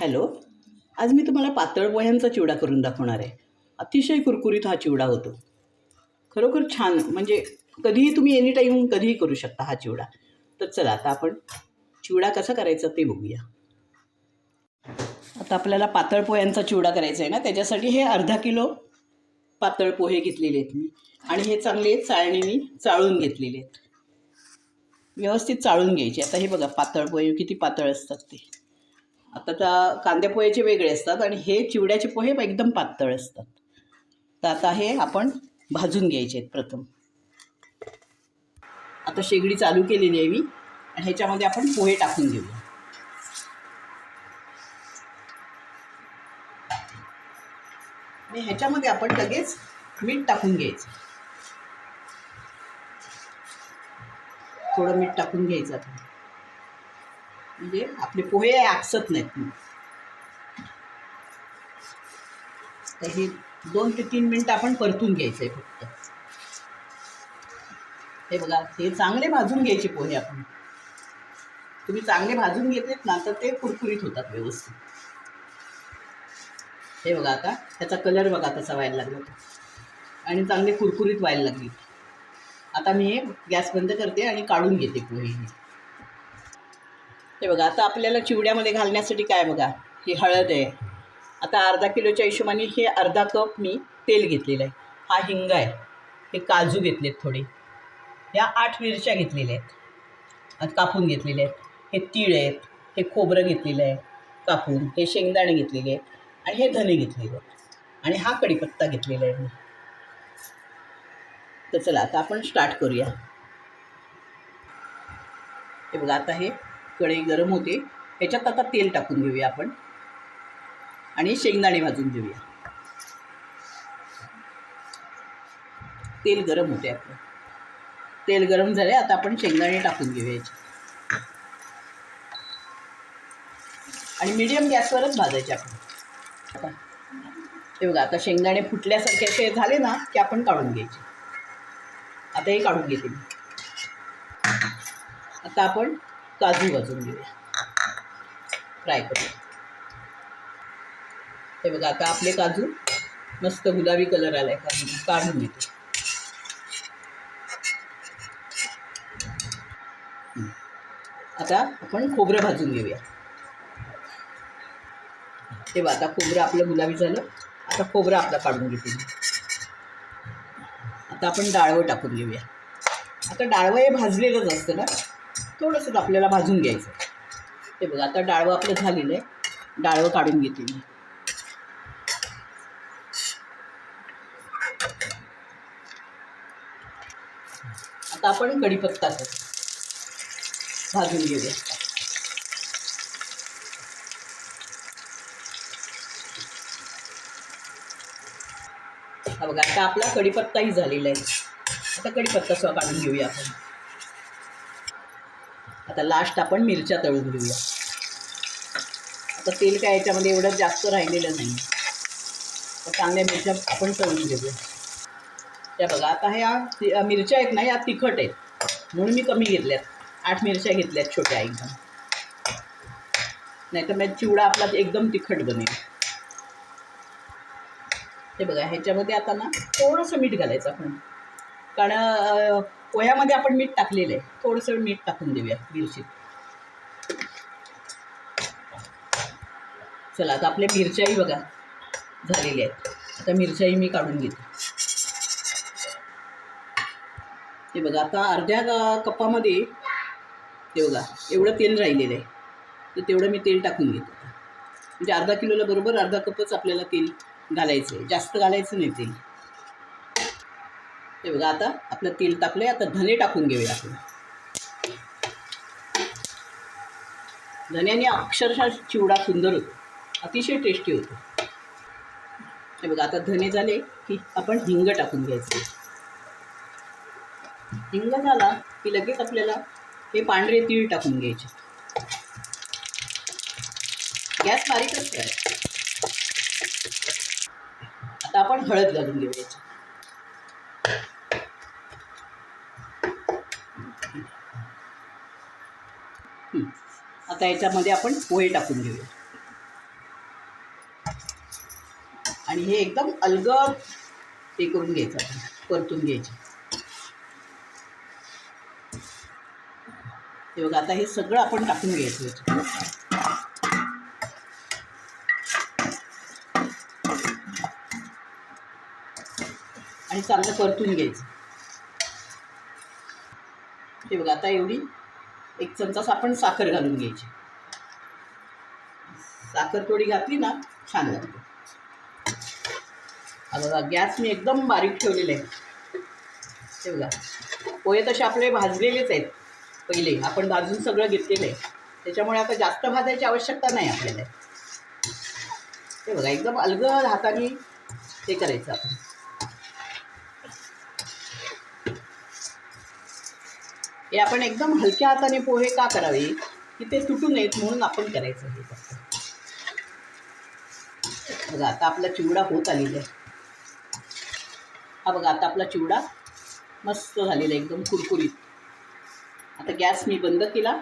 Hello आज मी तुम्हाला पातळ पोह्यांचा चिवडा करून दाखवणार आहे. अतिशय कुरकुरीत हा चिवडा होतो. खरोखर छान म्हणजे कधीही तुम्ही एनी टाईम कधीही करू शकता हा चिवडा. तर चला आता आपण चिवडा कसा करायचा ते बघूया. आता आपल्याला पातळ पोह्यांचा चिवडा करायचा आहे ना त्याच्यासाठी हे अर्धा किलो पातळ पोहे घेतलेले आहेत मी. आणि हे चांगले चाळणीने चाळून घेतलेले आहेत. व्यवस्थित चाळून घ्यायचे. आता हे बघा पातळ पोहे किती पातळ असतात ते. आता त्या कांद्या पोहेचे वेगळे असतात आणि हे चिवड्याचे पोहे एकदम पातळ असतात. तर आता हे आपण भाजून घ्यायचे आहेत प्रथम. आता शेगडी चालू केलेली आहे मी. आणि ह्याच्यामध्ये आपण पोहे टाकून घेऊया. आणि ह्याच्यामध्ये आपण लगेच मीठ टाकून घ्यायचं. थोडं मीठ टाकून घ्यायचं आता. म्हणजे आपले पोहे आकसत नाहीत. तर हे दोन ते तीन मिनटं आपण परतून घ्यायचं आहे फक्त. हे बघा हे चांगले भाजून घ्यायचे पोहे आपण. तुम्ही चांगले भाजून घेतलेत ना तर ते कुरकुरीत होतात व्यवस्थित. हे बघा आता त्याचा कलर बघा कसा व्हायला लागला. आणि चांगले कुरकुरीत व्हायला लागली. आता मी हे गॅस बंद करते आणि काढून घेते पोहे. हे बघा आता आपल्याला चिवड्यामध्ये घालण्यासाठी काय बघा? ही हळद आहे. आता अर्धा किलोच्या हिशोबाने हे अर्धा कप मी तेल घेतलेलं आहे. हा हिंग आहे. हे काजू घेतलेत थोडे. ह्या आठ मिरच्या घेतलेल्या आहेत. कापून घेतलेल्या आहेत. हे तीळ आहेत. हे खोबरं घेतलेलं आहे कापून. हे शेंगदाणे घेतलेले आहेत. आणि हे धने घेतलेले आहेत. आणि हा कढीपत्ता घेतलेला आहे मी. तर चला आता आपण स्टार्ट करूया. हे बघा आता हे कढई गरम होते ह्याच्यात आता तेल टाकून घेऊया आपण. आणि शेंगदाणे भाजून घेऊया. तेल गरम होते आपलं तेल गरम झाले आता आपण शेंगदाणे टाकून घेऊया आणि मीडियम गॅसवरच भाजायचे आपण. आता. ते बघा आता शेंगदाणे फुटल्यासारखे असे झाले ना की आपण काढून घ्यायचे. आता हे काढून घेते मी. आता आपण काजू भाजून घेऊया फ्राय करूया हे बघा आता आपले काजू मस्त गुलाबी कलर आलाय. काजू काढून घेते. आता आपण खोबरं भाजून घेऊया. हे बघा आता खोबरं आपलं गुलाबी झालं. आता खोबरं आपलं काढून घेते आता आपण डाळवं टाकून घेऊया. आता डाळवं हे भाजलेलंच असतं ना? थोडंसं आपल्याला भाजून घ्यायचं. ते बघा आता डाळवं आपलं झालेलं आहे. डाळवं काढून घेते मी. आता आपण कढीपत्ता भाजून घेऊया. हा बघा आता आपला कढीपत्ताही झालेला आहे. आता कढीपत्ता सुद्धा काढून घेऊया आपण. आता लास्ट आपण मिरच्या तळून घेऊया. आता तेल काय याच्यामध्ये एवढं जास्त राहिलेलं नाही. तर चांगल्या मिरच्या आपण तळून घेऊया. त्या बघा आता ह्या मिरच्या आहेत ना या तिखट आहेत. म्हणून मी कमी घेतल्यात. आठ मिरच्या घेतल्यात छोट्या एकदम. नाही तर मग चिवडा आपला एकदम तिखट बनेल. हे बघा ह्याच्यामध्ये आता ना थोडंसं मीठ घालायचं आपण. कारण पोह्यामध्ये आपण मीठ टाकलेलं आहे. थोडंसं मीठ टाकून देऊया मिरचीत चला आता आपल्या मिरच्याही बघा झालेल्या आहेत. आता मिरच्याही मी काढून घेते. हे बघा आता अर्ध्या कपामध्ये ते बघा एवढं तेल राहिलेलं आहे. तर तेवढं मी तेल टाकून घेते म्हणजे अर्धा किलोला बरोबर अर्धा कपच आपल्याला तेल घालायचं आहे. जास्त घालायचं नाही तेल. हे बघा आता आपलं तेल टाकलं आहे आता धने टाकून घेऊया आपण. धन्याने अक्षरशः चिवडा सुंदर होतो. अतिशय टेस्टी होतो. हे बघा आता धने झाले की आपण हिंग टाकून घ्यायचं. हिंग झाला की लगेच आपल्याला हे पांढरे तीळ टाकून घ्यायचे. गॅस बारीकच करायचा. आता आपण हळद घालून घेऊ याच्यात हं. आता याच्यामध्ये आपण पोहे टाकून घेऊया. आणि हे एकदम अलगद हे करून घ्यायचं आपण परतून घ्यायचे. हे बघा आता हे सगळं आपण टाकून घ्यायचं याच्यात आणि चांगलं परतून घ्यायचं. हे बघा आता एवढी एक चमचा आपण साखर घालून घ्यायची. साखर थोडी घातली ना छान लागते. हा बघा गॅस मी एकदम बारीक ठेवलेला आहे. ते बघा पोहे तसे आपले भाजलेलेच आहेत. पहिले आपण भाजून सगळं घेतलेलं आहे. त्याच्यामुळे आता जास्त भाजायची आवश्यकता नाही आपल्याला. ते बघा एकदम अलगद हाताने ते करायचं आपण. हे आपण एकदम हलक्या हाताने पोहे का करावे? की ते तुटू नयेत म्हणून आपण करायचं हे फक्त. बघा आता आपला चिवडा होत आलेला आहे. हा बघा आता आपला चिवडा मस्त झालेला आहे एकदम कुरकुरीत. आता गॅस मी बंद केला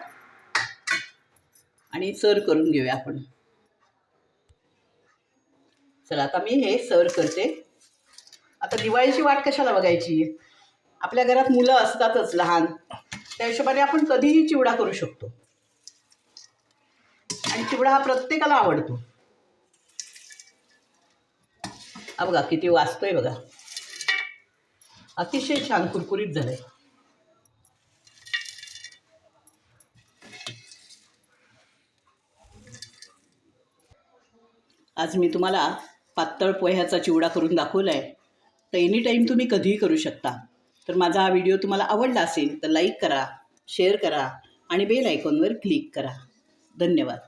आणि सर्व करून घेऊया आपण. चला आता मी हे सर्व करते. आता दिवाळीची वाट कशाला बघायची? आपल्या घरात मुलं असतातच लहान. त्या हिशोबाने आपण कधीही चिवडा करू शकतो. आणि चिवडा हा प्रत्येकाला आवडतो. हा बघा किती वाचतोय बघा. अतिशय छान कुरकुरीत झालंय. आज मी तुम्हाला पातळ पोह्याचा चिवडा करून दाखवला आहे तर एनी टाईम तुम्ही कधीही करू शकता. तर माझा हा व्हिडिओ तुम्हाला आवडला असेल तर लाईक करा शेअर करा आणि बेल आयकॉनवर क्लिक करा. धन्यवाद.